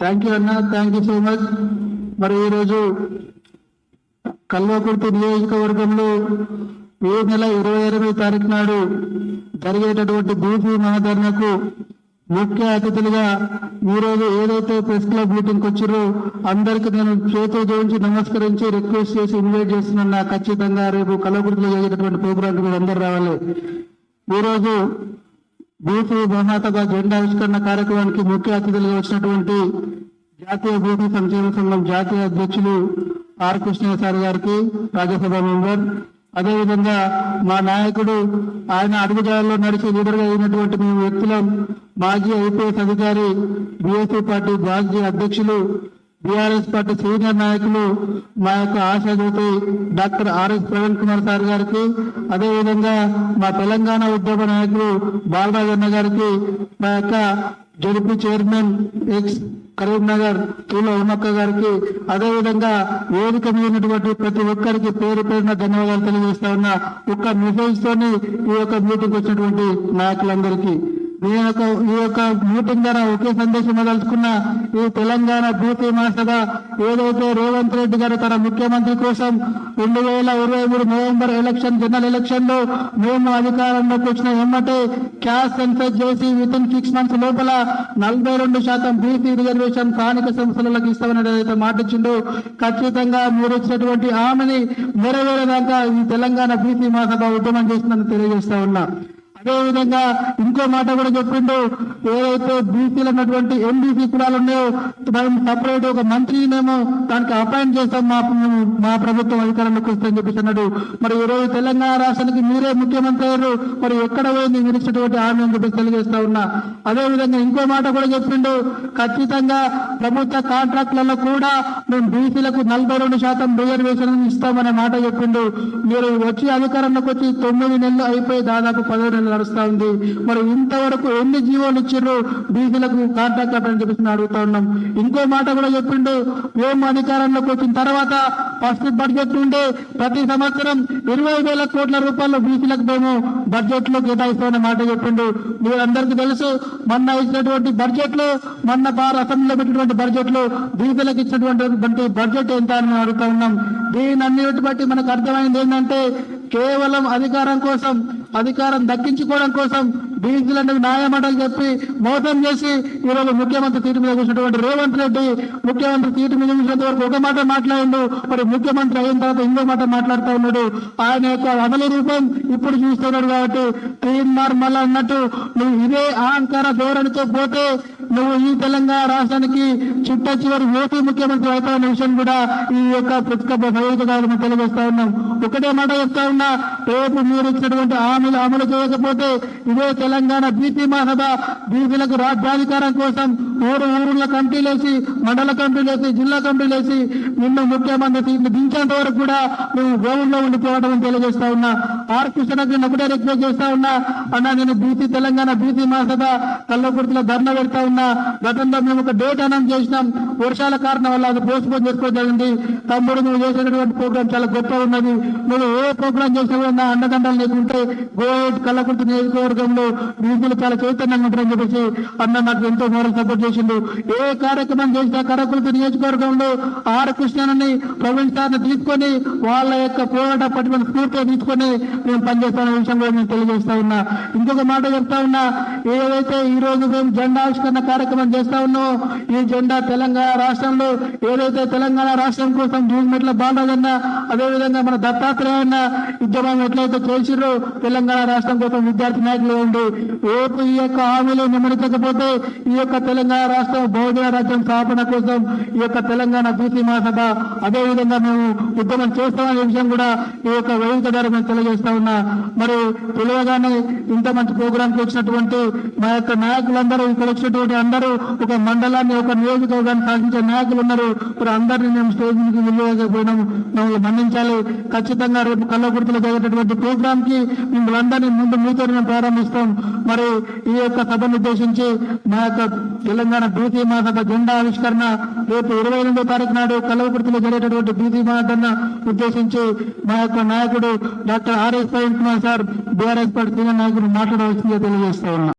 Thank you అన్న thank you so much మరి ఈరోజు కల్వకుర్తి నియోజకవర్గంలో ఏ నెల ఇరవై ఎనిమిది తారీఖు నాడు జరిగేటటువంటి బీసీ మహాధరణకు ముఖ్య అతిథులుగా ఈరోజు ఏదైతే ప్రెస్ క్లబ్ మీటింగ్ వచ్చారో అందరికీ నేను చేతులు జోడించి నమస్కరించి రిక్వెస్ట్ చేసి ఇన్వైట్ చేస్తున్నా ఖచ్చితంగా రేపు కలవకుర్తిలో జరిగేటటువంటి ప్రోగ్రాంకి మీరు అందరు రావాలి. ఈరోజు బీసీ మహాసభ జెండా ఆవిష్కరణ కార్యక్రమానికి ముఖ్య అతిథులుగా వచ్చినటువంటి జాతీయ బీసీ సంక్షేమ సంఘం జాతీయ అధ్యక్షులు ఆర్ కృష్ణ సార్ గారికి రాజ్యసభ మెంబర్. అదేవిధంగా మా నాయకుడు ఆయన అడుగుజాడల్లో నడిచి లీడర్గా అయినటువంటి మేము వ్యక్తులం మాజీ ఐపీఎస్ అధికారి బీఎస్పీ పార్టీ మాజీ అధ్యక్షులు బీఆర్ఎస్ పార్టీ సీనియర్ నాయకులు మా యొక్క ఆశాజ్యోతి doctor RS Praveen Kumar sir గారికి అదేవిధంగా మా తెలంగాణ ఉద్యమ నాయకులు బాలరాజన్న గారికి మా యొక్క ZP chairman ex Karimnagar Thula ఉన్నక్క గారికి అదేవిధంగా వేదిక మీద ఉన్నటువంటి ప్రతి ఒక్కరికి పేరు పేరున ధన్యవాదాలు తెలియజేస్తా ఉన్నా. ఒక్క మెసేజ్ తోని ఈ యొక్క మీటింగ్ వచ్చినటువంటి నాయకులందరికీ. ఈ యొక్క ఈ యొక్క మీటింగ్ ద్వారా ఒకే సందేశం తలుచుకున్న ఈ తెలంగాణ భూతి మాసగా ఏదైతే రేవంత్ రెడ్డి గారు తన ముఖ్యమంత్రి కోసం రెండు వేల ఇరవై మూడు నవంబర్ ఎలక్షన్ జనరల్ ఎలక్షన్లో మేము అధికారంలోకి వచ్చిన ఎమ్మటే క్యాష్ సెన్సెస్ చేసి విత్ ఇన్ సిక్స్ మంత్స్ లోపల నలభై రెండు శాతం బీసీ రిజర్వేషన్ స్థానిక సంస్థలకు ఇస్తామని ఏదైతే మాటిచ్చిండో ఖచ్చితంగా మీరు ఇచ్చినటువంటి హామీని నెరవేరేదాకా ఈ తెలంగాణ బీసీ మహాసభ ఉద్యమం చేస్తుందని తెలియజేస్తా ఉన్నా. అదేవిధంగా ఇంకో మాట కూడా చెప్పిండు. ఏదైతే బీసీలు అన్నటువంటి ఎంబీసీ కులాలు ఉన్నాయో మనం సపరేట్ ఒక మంత్రినేమో దానికి అపాయింట్ చేస్తాం మా మా ప్రభుత్వం అధికారంలోకి వస్తుందని చెప్పేసి అన్నాడు. మరి ఈరోజు తెలంగాణ రాష్ట్రానికి మీరే ముఖ్యమంత్రి అయ్యారు. మరి ఎక్కడ పోయింది మీరు ఇచ్చినటువంటి హామీ అని చెప్పేసి తెలియజేస్తా ఉన్నా. అదేవిధంగా ఇంకో మాట కూడా చెప్పిండు. ఖచ్చితంగా ప్రభుత్వ కాంట్రాక్టులలో కూడా మేము బీసీలకు నలభై రెండు శాతం రిజర్వేషన్ ఇస్తామనే మాట చెప్పిండు. మీరు వచ్చి అధికారంలోకి వచ్చి తొమ్మిది నెలలు అయిపోయి దాదాపు పదవి నెలలు నడుస్తా ఉంది. మరి ఇంతవరకు ఎన్ని జీవోలు ఇచ్చిండ్రు? బీసీలకు కాంట్రాక్ట్ అని చెప్పేసి అడుగుతా ఉన్నాం. ఇంకో మాట కూడా చెప్పిండు. మేము అధికారంలోకి వచ్చిన తర్వాత ఫస్ట్ బడ్జెట్ నుండి ప్రతి సంవత్సరం ఇరవై వేల కోట్ల రూపాయలు బీసీలకు మేము బడ్జెట్లో కేటాయిస్తామనే మాట చెప్పిండు. మీరందరికీ తెలుసు మొన్న ఇచ్చినటువంటి బడ్జెట్లో మొన్న బార్ అసెంబ్లీలో పెట్టినటువంటి బడ్జెట్లో బీసీలకు ఇచ్చినటువంటి బడ్జెట్ ఎంత అని అడుగుతా ఉన్నాం. దీని అన్నిటి బట్టి మనకు అర్థమైంది ఏంటంటే కేవలం అధికారం కోసం అధికారం దక్కించుకోవడం కోసం బీసీలను న్యాయమంటలు చెప్పి మోసం చేసి ఈరోజు ముఖ్యమంత్రి సీటు మీద కూర్చున్నటువంటి రేవంత్ రెడ్డి ముఖ్యమంత్రి సీటు మీద కూర్చున్నంత వరకు ఒక మాట మాట్లాడిండు. మరి ముఖ్యమంత్రి అయిన తర్వాత ఇంకో మాట మాట్లాడుతూ ఉన్నాడు. ఆయన యొక్క అమలు రూపం ఇప్పుడు చూస్తున్నాడు కాబట్టి తీన్మార్ మళ్ళా అన్నట్టు నువ్వు ఇదే అహంకార ధోరణితో పోతే నువ్వు ఈ తెలంగాణ రాష్ట్రానికి చుట్ట చివరి ఏపీ ముఖ్యమంత్రి అవుతావన్న విషయం కూడా ఈ యొక్క పుస్తక సైనిక తెలియజేస్తా ఉన్నాం. ఒకటే మాట చెప్తా ఉన్నా రేపు మీరు ఇచ్చినటువంటి హామీలు అమలు చేయకపోతే ఇదే తెలంగాణ బీపీ మహాసభ. బీసీలకు రాజ్యాధికారం కోసం ఊరు ఊరుల కమిటీలేసి మండల కమిటీలేసి జిల్లా కమిటీలేసి నిన్ను ముఖ్యమంత్రి సీట్లు దించేంత వరకు కూడా నువ్వు గోవుల్లో ఉండిపోవడం అని తెలియజేస్తా ఉన్నా. ఆర్ కృష్ణకి ఒకటే రిక్వెస్ట్ చేస్తా ఉన్నా. అన్నా నేను బీసీ తెలంగాణ బీసీ మహాసభ కల్లకుర్తిలో ధర్నా పెడతా ఉన్నా. గతంలో మేము ఒక డేట్ అనౌన్స్ చేసినాం. వర్షాల కారణం వల్ల అది పోస్ట్ పోన్ చేసుకోవడం జరిగింది. తమ్ముడు నువ్వు చేసినటువంటి ప్రోగ్రామ్ చాలా గొప్ప ఉన్నది. నువ్వు ఏ ప్రోగ్రామ్ చేసినా కూడా నా అండదండలు నీకుంటే గోడ్ కల్లకుర్తి నియోజకవర్గంలో రీతులు చాలా చైతన్యంగా ఉంటారని చెప్పేసి అన్న నాకు ఎంతో మోరల్ సపోర్ట్ చేసిండు. ఏ కార్యక్రమం చేసినా కల్లకుర్తి నియోజకవర్గంలో ఆర్ కృష్ణని ప్రవీణ్ సార్ని తీసుకొని వాళ్ళ యొక్క పోరాట పట్టుకుని స్ఫూర్తిగా తీసుకొని మేము పనిచేస్తామనే విషయం కూడా నేను తెలియజేస్తా ఉన్నా. ఇంకొక మాట చెప్తా ఉన్నా ఏదైతే ఈ రోజు మేము జెండా ఆవిష్కరణ కార్యక్రమం చేస్తా ఉన్నామో ఈ జెండా తెలంగాణ రాష్ట్రంలో ఏదైతే తెలంగాణ రాష్ట్రం కోసం జూన్ మెట్ల బాలరాజన్న అదేవిధంగా మన దత్తాత్రేయ అన్న ఉద్యమం ఎట్లయితే చేసిరో తెలంగాణ రాష్ట్రం కోసం విద్యార్థి నాయకులు ఉండి రేపు ఈ యొక్క హామీలు నెమ్మడించకపోతే ఈ యొక్క తెలంగాణ రాష్ట్రం బహుజన రాజ్యం స్థాపన కోసం ఈ యొక్క తెలంగాణ బీసీ మహాసభ అదేవిధంగా మేము ఉద్యమం చేస్తామనే విషయం కూడా ఈ యొక్క వేదిక ద్వారా మేము తెలియజేస్తా ఉన్నా. మరి తెలియగానే ఇంత మంచి ప్రోగ్రామ్కి వచ్చినటువంటి మా యొక్క నాయకులందరూ ఇక్కడ వచ్చినటువంటి అందరూ ఒక మండలాన్ని ఒక నియోజకవర్గాన్ని సాధించే నాయకులు ఉన్నారు. మరి అందరినీ మేము స్టేజ్ నుంచి వెళ్ళలేకపోయినాము మమ్మల్ని మన్నించాలి. ఖచ్చితంగా రేపు కల్లకుర్తిలో జరిగేటటువంటి ప్రోగ్రామ్కి మిమ్మల్ని అందరినీ ముందు మీతో ప్రారంభిస్తాం. మరి ఈ యొక్క సభను ఉద్దేశించి మా యొక్క తెలంగాణ బీసీ మహాసభ జెండా ఆవిష్కరణ రేపు ఇరవై ఎనిమిదో తారీఖు నాడు కలవకుర్తిలో జరిగేటటువంటి బీసీ మహాసభను ఉద్దేశించి మా యొక్క నాయకుడు doctor RS Praveen Kumar sir BRS party senior నాయకుడు మాట్లాడవలసిందిగా తెలియజేస్తా ఉన్నా.